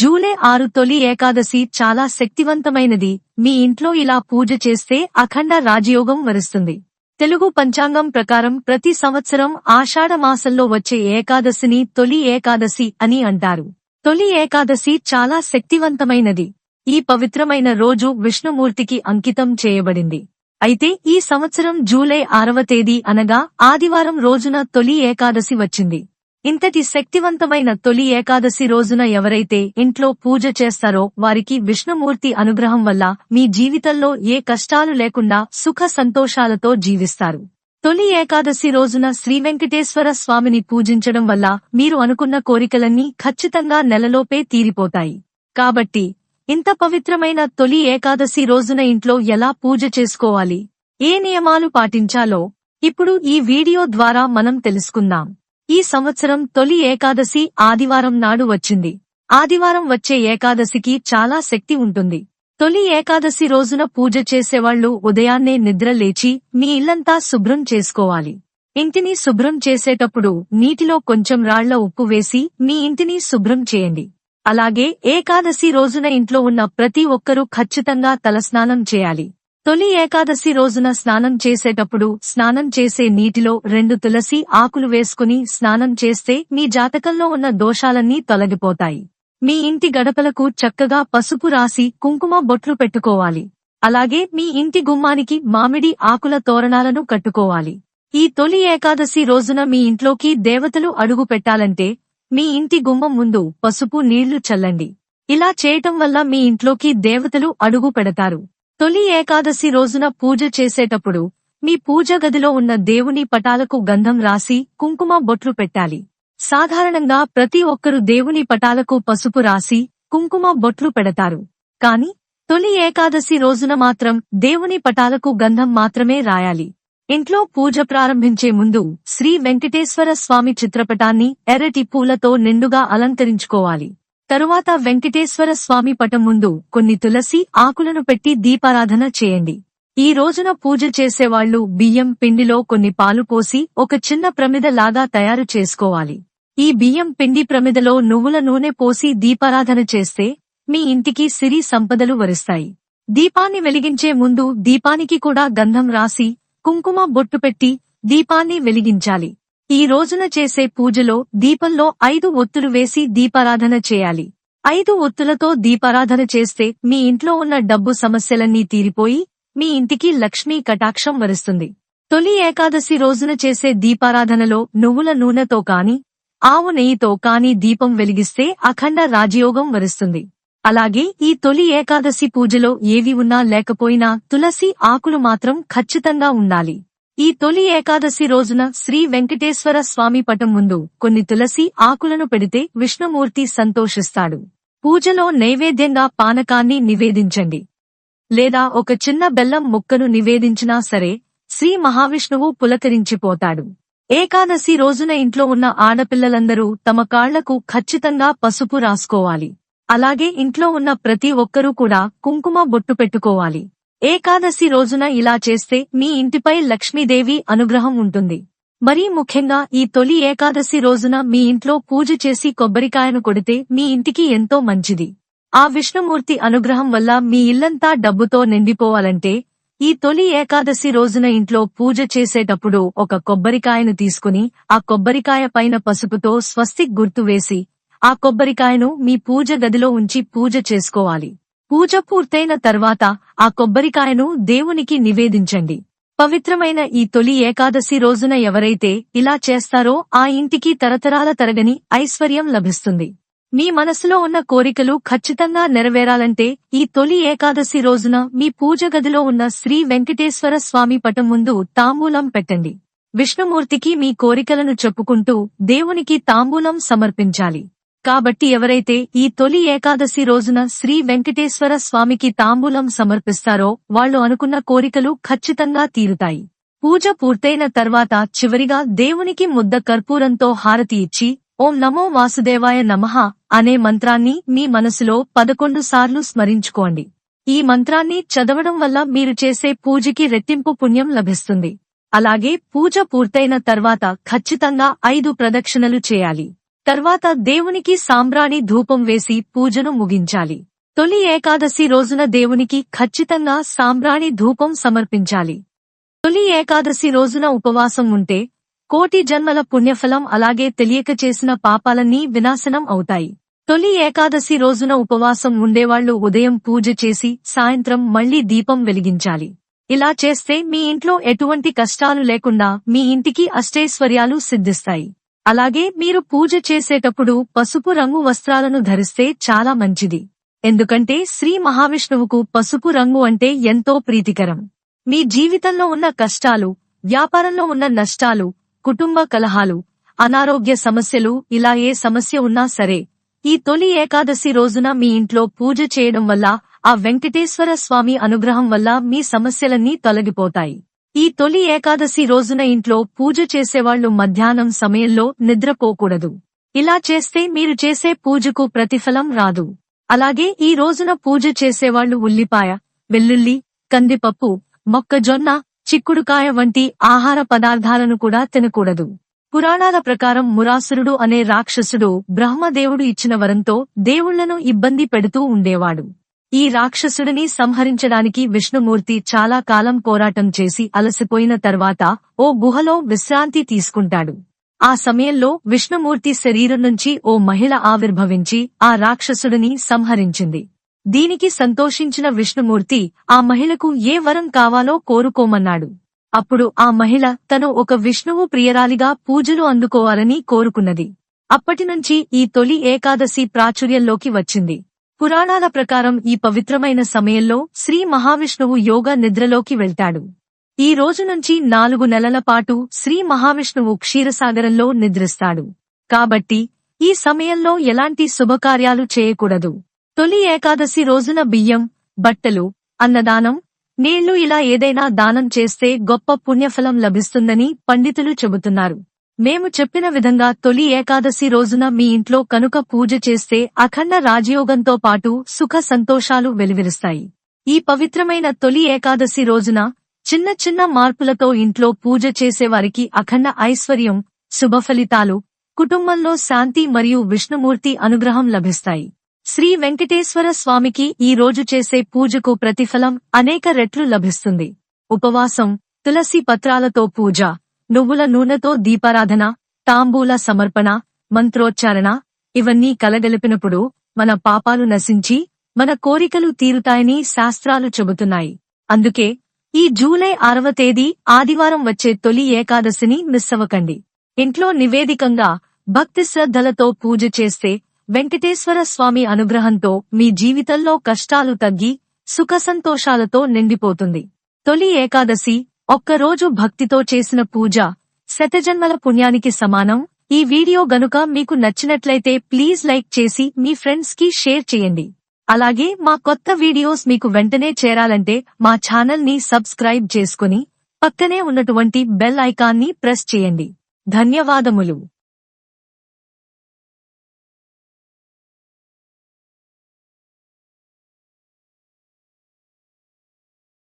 July ఆరు తొలి ఏకాదశి చాలా శక్తివంతమైనది. మీ ఇంట్లో ఇలా పూజ చేస్తే అఖండ రాజయోగం వరుస్తుంది. తెలుగు పంచాంగం ప్రకారం ప్రతి సంవత్సరం ఆషాఢ మాసంలో వచ్చే ఏకాదశిని తొలి ఏకాదశి అని అంటారు. తొలి ఏకాదశి చాలా శక్తివంతమైనది. ఈ పవిత్రమైన రోజు విష్ణుమూర్తికి అంకితం చేయబడింది. అయితే ఈ సంవత్సరం జూలై ఆరవ తేదీ అనగా ఆదివారం రోజున తొలి ఏకాదశి వచ్చింది. ఇంతటి శక్తివంతమైన తొలి ఏకాదశి రోజున ఎవరైతే ఇంట్లో పూజ చేస్తారో వారికి విష్ణుమూర్తి అనుగ్రహం వల్ల మీ జీవితంలో ఏ కష్టాలు లేకుండా సుఖ సంతోషాలతో జీవిస్తారు. తొలి ఏకాదశి రోజున శ్రీ వెంకటేశ్వర స్వామిని పూజించడం వల్ల మీరు అనుకున్న కోరికలన్నీ ఖచ్చితంగా నెలలోపే తీరిపోతాయి. కాబట్టి ఇంత పవిత్రమైన తొలి ఏకాదశి రోజున ఇంట్లో ఎలా పూజ చేసుకోవాలి? ఏ నియమాలు పాటించాలో ఇప్పుడు ఈ వీడియో ద్వారా మనం తెలుసుకుందాం. ఈ సంవత్సరం తొలి ఏకాదశి ఆదివారం నాడు వచ్చింది. ఆదివారం వచ్చే ఏకాదశికి చాలా శక్తి ఉంటుంది. తొలి ఏకాదశి రోజున పూజ చేసేవాళ్ళు ఉదయాన్నే నిద్ర లేచి మీ ఇల్లంతా శుభ్రం చేసుకోవాలి. ఇంటిని శుభ్రం చేసేటప్పుడు నీటిలో కొంచెం రాళ్ళ ఉప్పు వేసి మీ ఇంటిని శుభ్రం చేయండి. అలాగే ఏకాదశి రోజున ఇంట్లో ఉన్న ప్రతి ఒక్కరూ ఖచ్చితంగా తలస్నానం చేయాలి. తొలి ఏకాదశి రోజున స్నానం చేసేటప్పుడు స్నానం చేసే నీటిలో రెండు తులసి ఆకులు వేసుకుని స్నానం చేస్తే మీ జాతకంలో ఉన్న దోషాలన్నీ తొలగిపోతాయి. మీ ఇంటి గడపలకు చక్కగా పసుపు రాసి కుంకుమ బొట్లు పెట్టుకోవాలి. అలాగే మీ ఇంటి గుమ్మానికి మామిడి ఆకుల తోరణాలను కట్టుకోవాలి. ఈ తొలి ఏకాదశి రోజున మీ ఇంట్లోకి దేవతలు అడుగు పెట్టాలంటే మీ ఇంటి గుమ్మం ముందు పసుపు నీళ్ళు చల్లండి. ఇలా చేయటం వల్ల మీ ఇంట్లోకి దేవతలు అడుగు పెడతారు. తొలి ఏకాదశి రోజున పూజ చేసేటప్పుడు మీ పూజ గదిలో ఉన్న దేవుని పటాలకు గంధం రాసి కుంకుమ బొట్లు పెట్టాలి. సాధారణంగా ప్రతి ఒక్కరు దేవుని పటాలకు పసుపు రాసి కుంకుమ బొట్లు పెడతారు. కాని తొలి ఏకాదశి రోజున మాత్రం దేవుని పటాలకు గంధం మాత్రమే రాయాలి. ఇంట్లో పూజ ప్రారంభించే ముందు శ్రీ వెంకటేశ్వర స్వామి చిత్రపటాన్ని ఎర్రటి పూలతో నిండుగా అలంకరించుకోవాలి. తరువాత వెంకటేశ్వర స్వామి పటం ముందు కొన్ని తులసి ఆకులను పెట్టి దీపారాధన చేయండి. ఈ రోజున పూజ చేసేవాళ్ళు బియ్యం పిండిలో కొన్ని పాలు పోసి ఒక చిన్న ప్రమిద లాగా తయారు చేసుకోవాలి. ఈ బియ్యం పిండి ప్రమిదలో నువ్వుల నూనె పోసి దీపారాధన చేస్తే మీ ఇంటికి సిరి సంపదలు వరిస్తాయి. దీపాన్ని వెలిగించే ముందు దీపానికి కూడా గంధం రాసి కుంకుమ బొట్టు పెట్టి దీపాన్ని వెలిగించాలి. ఈ రోజున చేసే పూజలో దీపంలో ఐదు ఒత్తులు వేసి దీపారాధన చేయాలి. ఐదు ఒత్తులతో దీపారాధన చేస్తే మీ ఇంట్లో ఉన్న డబ్బు సమస్యలన్నీ తీరిపోయి మీ ఇంటికి లక్ష్మీ కటాక్షం వరిస్తుంది. తొలి ఏకాదశి రోజున చేసే దీపారాధనలో నువ్వుల నూనెతో కాని ఆవు నెయ్యితో కాని దీపం వెలిగిస్తే అఖండ రాజయోగం వరిస్తుంది. అలాగే ఈ తొలి ఏకాదశి పూజలో ఏవి ఉన్నా లేకపోయినా తులసి ఆకులు మాత్రం ఖచ్చితంగా ఉండాలి. ఈ తొలి ఏకాదశి రోజున శ్రీ వెంకటేశ్వర స్వామి పటం ముందు కొన్ని తులసి ఆకులను పెడితే విష్ణుమూర్తి సంతోషిస్తాడు. పూజలో నైవేద్యంగా పానకాన్ని నివేదించండి. లేదా ఒక చిన్న బెల్లం ముక్కను నివేదించినా సరే శ్రీ మహావిష్ణువు పులకరించిపోతాడు. ఏకాదశి రోజున ఇంట్లో ఉన్న ఆడపిల్లలందరూ తమ కాళ్ళకు ఖచ్చితంగా పసుపు రాసుకోవాలి. అలాగే ఇంట్లో ఉన్న ప్రతి ఒక్కరూ కూడా కుంకుమ బొట్టు పెట్టుకోవాలి. ఏకాదశి రోజున ఇలా చేస్తే మీ ఇంటిపై లక్ష్మీదేవి అనుగ్రహం ఉంటుంది. మరీ ముఖ్యంగా ఈ తొలి ఏకాదశి రోజున మీ ఇంట్లో పూజ చేసి కొబ్బరికాయను కొడితే మీ ఇంటికి ఎంతో మంచిది. ఆ విష్ణుమూర్తి అనుగ్రహం వల్ల మీ ఇల్లంతా డబ్బుతో నిండిపోవాలంటే ఈ తొలి ఏకాదశి రోజున ఇంట్లో పూజ చేసేటప్పుడు ఒక కొబ్బరికాయను తీసుకుని ఆ కొబ్బరికాయ పైన పసుపుతో స్వస్తిక్ గుర్తు వేసి ఆ కొబ్బరికాయను మీ పూజ గదిలో ఉంచి పూజ చేసుకోవాలి. పూజ పూర్తయిన తర్వాత ఆ కొబ్బరికాయను దేవునికి నివేదించండి. పవిత్రమైన ఈ తొలి ఏకాదశి రోజున ఎవరైతే ఇలా చేస్తారో ఆ ఇంటికి తరతరాల తరగని ఐశ్వర్యం లభిస్తుంది. మీ మనసులో ఉన్న కోరికలు ఖచ్చితంగా నెరవేరాలంటే ఈ తొలి ఏకాదశి రోజున మీ పూజ గదిలో ఉన్న శ్రీ వెంకటేశ్వర స్వామి పటం ముందు తాంబూలం పెట్టండి. విష్ణుమూర్తికి మీ కోరికలను చెప్పుకుంటూ దేవునికి తాంబూలం సమర్పించాలి. కాబట్టి ఎవరైతే ఈ తొలి ఏకాదశి రోజున శ్రీ వెంకటేశ్వర స్వామికి తాంబూలం సమర్పిస్తారో వాళ్ళు అనుకున్న కోరికలు ఖచ్చితంగా తీరుతాయి. పూజ పూర్తయిన తర్వాత చివరిగా దేవునికి ముద్ద కర్పూరంతో హారతి ఇచ్చి ఓం నమో వాసుదేవాయ నమః అనే మంత్రాన్ని మీ మనసులో పదకొండు సార్లు స్మరించుకోండి. ఈ మంత్రాన్ని చదవడం వల్ల మీరు చేసే పూజకి రెట్టింపు పుణ్యం లభిస్తుంది. అలాగే పూజ పూర్తయిన తర్వాత ఖచ్చితంగా ఐదు ప్రదక్షిణలు చేయాలి. తర్వాత దేవునికి సాంబ్రాణి ధూపం వేసి పూజను ముగించాలి. తొలి ఏకాదశి రోజున దేవునికి ఖచ్చితంగా సాంబ్రాణి ధూపం సమర్పించాలి. తొలి ఏకాదశి రోజున ఉపవాసం ఉంటే కోటి జన్మల పుణ్యఫలం అలాగే తెలియక చేసిన పాపాలన్నీ వినాశనం అవుతాయి. తొలి ఏకాదశి రోజున ఉపవాసం ఉండేవాళ్ళు ఉదయం పూజ చేసి సాయంత్రం మళ్ళీ దీపం వెలిగించాలి. ఇలా చేస్తే మీ ఇంట్లో ఎటువంటి కష్టాలు లేకుండా మీ ఇంటికి అష్టైశ్వర్యాలు సిద్ధిస్తాయి. అలాగే మీరు పూజ చేసేటప్పుడు పసుపు రంగు వస్త్రాలను ధరిస్తే చాలా మంచిది. ఎందుకంటే శ్రీ మహావిష్ణువుకు పసుపు రంగు అంటే ఎంతో ప్రీతికరం. మీ జీవితంలో ఉన్న కష్టాలు వ్యాపారంలో ఉన్న నష్టాలు కుటుంబ కలహాలు అనారోగ్య సమస్యలు ఇలా ఏ సమస్య ఉన్నా సరే ఈ తొలి ఏకాదశి రోజున మీ ఇంట్లో పూజ చేయడం వల్ల ఆ వెంకటేశ్వర స్వామి అనుగ్రహం వల్ల మీ సమస్యలన్నీ తొలగిపోతాయి. ఈ తొలి ఏకాదశి రోజున ఇంట్లో పూజ చేసేవాళ్ళు మధ్యాహ్నం సమయంలో నిద్రపోకూడదు. ఇలా చేస్తే మీరు చేసే పూజకు ప్రతిఫలం రాదు. అలాగే ఈ రోజున పూజ చేసేవాళ్ళు ఉల్లిపాయ వెల్లుల్లి కందిపప్పు మొక్కజొన్న చిక్కుడుకాయ వంటి ఆహార పదార్థాలను కూడా తినకూడదు. పురాణాల ప్రకారం మురాసురుడు అనే రాక్షసుడు బ్రహ్మదేవుడు ఇచ్చిన వరంతో దేవుళ్ళను ఇబ్బంది పెడుతూ ఉండేవాడు. ఈ రాక్షసుడిని సంహరించడానికి విష్ణుమూర్తి చాలా కాలం పోరాటం చేసి అలసిపోయిన తర్వాత ఓ గుహలో విశ్రాంతి తీసుకుంటాడు. ఆ సమయంలో విష్ణుమూర్తి శరీరం నుంచి ఓ మహిళ ఆవిర్భవించి ఆ రాక్షసుడిని సంహరించింది. దీనికి సంతోషించిన విష్ణుమూర్తి ఆ మహిళకు ఏ వరం కావాలో కోరుకోమన్నాడు. అప్పుడు ఆ మహిళ తను ఒక విష్ణువు ప్రియరాలిగా పూజలు అందుకోవాలని కోరుకున్నది. అప్పటినుంచి ఈ తొలి ఏకాదశి ప్రాచుర్యంలోకి వచ్చింది. పురాణాల ప్రకారం ఈ పవిత్రమైన సమయంలో శ్రీ మహావిష్ణువు యోగ నిద్రలోకి వెళ్తాడు. ఈ రోజు నుంచి నాలుగు నెలల పాటు శ్రీ మహావిష్ణువు క్షీరసాగరంలో నిద్రిస్తాడు. కాబట్టి ఈ సమయంలో ఎలాంటి శుభకార్యాలు చేయకూడదు. తొలి ఏకాదశి రోజున బియ్యం బట్టలు అన్నదానం నీళ్ళు ఇలా ఏదైనా దానం చేస్తే గొప్ప పుణ్యఫలం లభిస్తుందని పండితులు చెబుతున్నారు. మేము చెప్పిన విధంగా తొలి ఏకాదశి రోజున మీ ఇంట్లో కనుక పూజ చేస్తే అఖండ రాజయోగంతో పాటు సుఖ సంతోషాలు వెలువరిస్తాయి ఈ పవిత్రమైన తొలి ఏకాదశి రోజున చిన్న చిన్న మార్పులతో ఇంట్లో పూజ చేసేవారికి అఖండ ఐశ్వర్యం శుభఫలితాలు కుటుంబంలో శాంతి మరియు విష్ణుమూర్తి అనుగ్రహం లభిస్తాయి. శ్రీ వెంకటేశ్వర స్వామికి ఈ రోజు చేసే పూజకు ప్రతిఫలం అనేక రెట్లు లభిస్తుంది. ఉపవాసం తులసి పత్రాలతో పూజ నువ్వుల నూనెతో దీపారాధన తాంబూల సమర్పణ మంత్రోచ్చారణ ఇవన్నీ కలగలిపినప్పుడు మన పాపాలు నశించి మన కోరికలు తీరుతాయని శాస్త్రాలు చెబుతున్నాయి. అందుకే ఈ జూలై ఆరవ తేదీ ఆదివారం వచ్చే తొలి ఏకాదశిని మిస్సవకండి. ఇంట్లో నివేదికంగా భక్తి శ్రద్ధలతో పూజ చేస్తే వెంకటేశ్వర స్వామి అనుగ్రహంతో మీ జీవితంలో కష్టాలు తగ్గి సుఖ సంతోషాలతో నిండిపోతుంది. తొలి ఏకాదశి ఒక్కరోజు భక్తితో చేసిన పూజ శతజన్మల పుణ్యానికి సమానం. ఈ వీడియో గనుక మీకు నచ్చినట్లయితే ప్లీజ్ లైక్ చేసి మీ ఫ్రెండ్స్కి షేర్ చేయండి. అలాగే మా కొత్త వీడియోస్ మీకు వెంటనే చేరాలంటే మా ఛానల్ని సబ్స్క్రైబ్ చేసుకుని పక్కనే ఉన్నటువంటి బెల్ ఐకాన్ని ప్రెస్ చేయండి. ధన్యవాదములు.